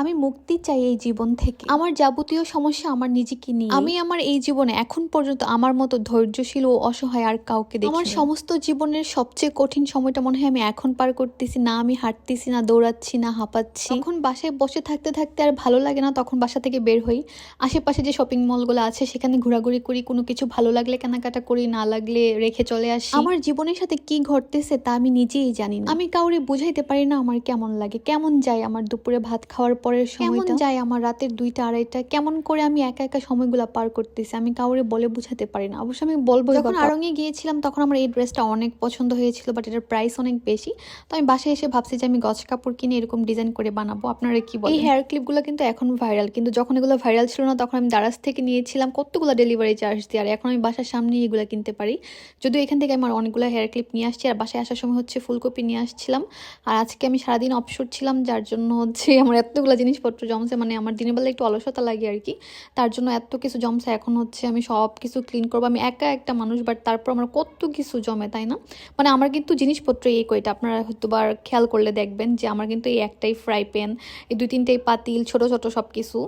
আমি মুক্তি চাই এই জীবন থেকে। আমার যাবতীয় সমস্যা আমার নিজেকে নিয়ে। আমি আমার এই জীবনে এখন পর্যন্ত আমার মতো ধৈর্যশীল ও অসহায় আর কাউকে দেখি আমার সমস্ত জীবনের সবচেয়ে কঠিন সময়টা মনে হয় আমি এখন পার করতেছি না আমি হাঁটতেছি না দৌড়াচ্ছি না হাঁপাচ্ছি। তখন বাসায় বসে থাকতে থাকতে আর ভালো লাগে না তখন বাসা থেকে বের হই। আশেপাশে যে শপিং মলগুলো আছে সেখানে ঘোরাঘুরি করি কোনো কিছু ভালো লাগলে কেনাকাটা করি না লাগলে রেখে চলে আসি। আমার জীবনের সাথে কি ঘটতেছে তা আমি নিজেই জানি না। আমি কাউরে বুঝাইতে পারি না আমার কেমন লাগে কেমন যায় আমার দুপুরে ভাত খাওয়ার পরের সময়টা? যায় আমার রাতের দুইটা আড়াইটা? কেমন করে আমি একা একা সময়গুলো পার করতেছি? আমি কাউরে বলে বুঝাতে পারি না। অবশ্য আমি বলব যখন আরঙে গিয়েছিলাম তখন আমার এই ড্রেসটা অনেক পছন্দ হয়েছিল বাট এটার প্রাইস অনেক বেশি। তো আমি বাসায় এসে ভাবছি যে আমি গজ কাপড় কিনে এরকম ডিজাইন করে বানাবো। আপনারা কি বলেন? এই হেয়ার ক্লিপগুলো কিন্তু এখন ভাইরাল কিন্তু যখন এগুলো ভাইরাল ছিল না তখন আমি দারাজ থেকে নিয়েছিলাম কতগুলো ডেলিভারি চার্জ দিয়ে। আর এখন আমি বাসার সামনে এগুলো কিনতে পারি। যদিও এখান থেকে আমার অনেকগুলো হেয়ার ক্লিপ নিয়ে আসছি আর বাসায় আসার সময় হচ্ছে ফুলকপি নিয়ে আসছিলাম। আর আজকে আমি সারাদিন অবসর ছিলাম যার জন্য হচ্ছে আমার এতগুলো জিনিসপত্র জমছে মানে আমার দিনের বেলা একটু অলসতা লাগে আর কি। তার জন্য এত কিছু জমছে, এখন হচ্ছে আমি সব কিছু ক্লিন করব। আমি একা একটা মানুষ বাট তারপর আমার কত কিছু জমে, তাই না? মানে আমার কিন্তু জিনিসপত্র এই কয়টা, আপনারা হয়তো বার খেয়াল করলে দেখবেন যে আমার কিন্তু এই একটাই ফ্রাই প্যান এই দুই তিনটাই পাতিল, ছোট ছোট সব কিছু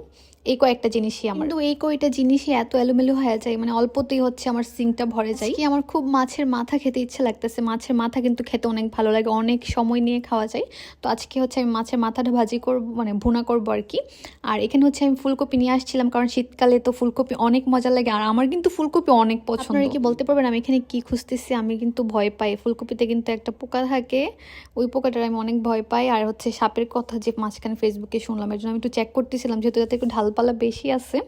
এই কয়েকটা জিনিসই আমার। কিন্তু এই কয়টা জিনিসই এত এলোমেলো হয়ে যায় মানে অল্পতেই হচ্ছে আমার সিঙ্কটা ভরে যায়। কি আমার খুব মাছের মাথা খেতে ইচ্ছে লাগতেছে। মাছের মাথা কিন্তু খেতে অনেক ভালো লাগে অনেক সময় নিয়ে খাওয়া যায়। তো আজকে হচ্ছে আমি মাছের মাথাটা ভাজি করব মানে ভুনা করব আর কি। আর এখানে হচ্ছে আমি ফুলকপি নিয়ে আসছিলাম কারণ শীতকালে তো ফুলকপি অনেক মজা লাগে আর আমার কিন্তু ফুলকপি অনেক পছন্দ। আপনারা কি বলতে পারবেন আমি এখানে কি খুঁজতেছি? আমি কিন্তু ভয় পাই। ফুলকপিতে কিন্তু একটা পোকা থাকে ওই পোকাটার আমি অনেক ভয় পাই। আর হচ্ছে সাপের কথা যে মাঝখানে ফেসবুকে শুনলাম এর জন্য আমি একটু চেক করতেছিলাম যেহেতু যাতে একটু ঢালপালা বেশি আছে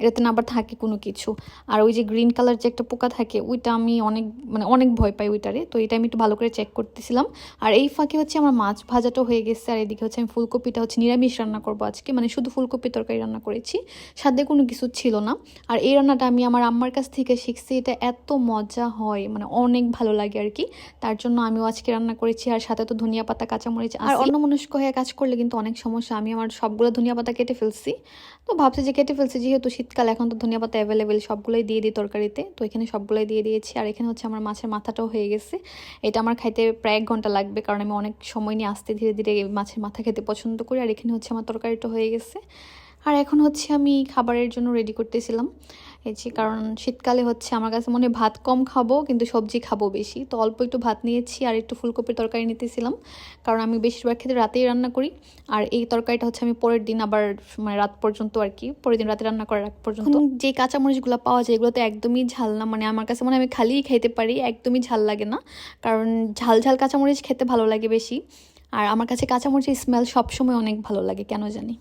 এটাতে না আবার থাকে কোনো কিছু। আর ওই যে গ্রিন কালার যে একটা পোকা থাকে ওইটা আমি অনেক মানে অনেক ভয় পাই ওইটারে। তো এটা আমি একটু ভালো করে চেক করতেছিলাম। আর এই ফাঁকে হচ্ছে আমার মাছ ভাজাটা হয়ে গেছে আর এদিকে হচ্ছে আমি ফুলকপিটা হচ্ছে নিরামিষ রান্না করব আজকে। মানে শুধু ফুলকপি তরকারি রান্না করেছি সাথে কোনো কিছু ছিল না। আর এই রান্নাটা আমি আমার আম্মার কাছ থেকে শিখছি এটা এত মজা হয় মানে অনেক ভালো লাগে আর কি। তার জন্য আমিও আজকে রান্না করেছি আর সাথে তো ধনিয়া পাতা কাঁচামরিচ আর অন্য মনস্ক হয়ে কাজ করলে কিন্তু অনেক সমস্যা। আমি আমার সবগুলো ধনিয়া পাতা কেটে ফেলছি। তো ভাবছি যে কেটে ফেলছি, যেহেতু শীতকাল, এখন তো ধনিয়া পাতা অ্যাভেলেবেল সবগুলোই দিয়ে দিই তরকারিতে। তো এখানে সবগুলোই দিয়ে দিয়েছি। আর এখানে হচ্ছে আমার মাছের মাথাটাও হয়ে গেছে। এটা আমার খাইতে প্রায় এক ঘণ্টা লাগবে, কারণ আমি অনেক সময় নিয়ে আসতে ধীরে ধীরে মাছের মাথা খেতে পছন্দ করি। আর এখানে হচ্ছে আমার তরকারিটা হয়ে গেছে। আর এখন হচ্ছে আমি খাবারের জন্য রেডি করতেছিলাম। এই যে কারণ শীতকালে হচ্ছে আমার কাছে মনে ভাত কম খাব, কিন্তু সবজি খাব বেশি। তো অল্প একটু ভাত নিয়েছি আর একটু ফুলকপির তরকারি নিতেছিলাম। কারণ আমি বেশিরভাগ ক্ষেত্রে রাতেই রান্না করি। আর এই তরকারিটা হচ্ছে আমি পরের দিন আবার মানে রাত পর্যন্ত আর কি, পরের দিন রাতে রান্না করার পর্যন্ত। যে কাঁচামরিচগুলো পাওয়া যায় এগুলো তো একদমই ঝাল না। মানে আমার কাছে মনে আমি খালিই খেতে পারি, একদমই ঝাল লাগে না। কারণ ঝাল ঝাল কাঁচামরিচ খেতে ভালো লাগে বেশি। আর আমার কাছে কাঁচামরিচের স্মেল সবসময় অনেক ভালো লাগে, কেন জানি।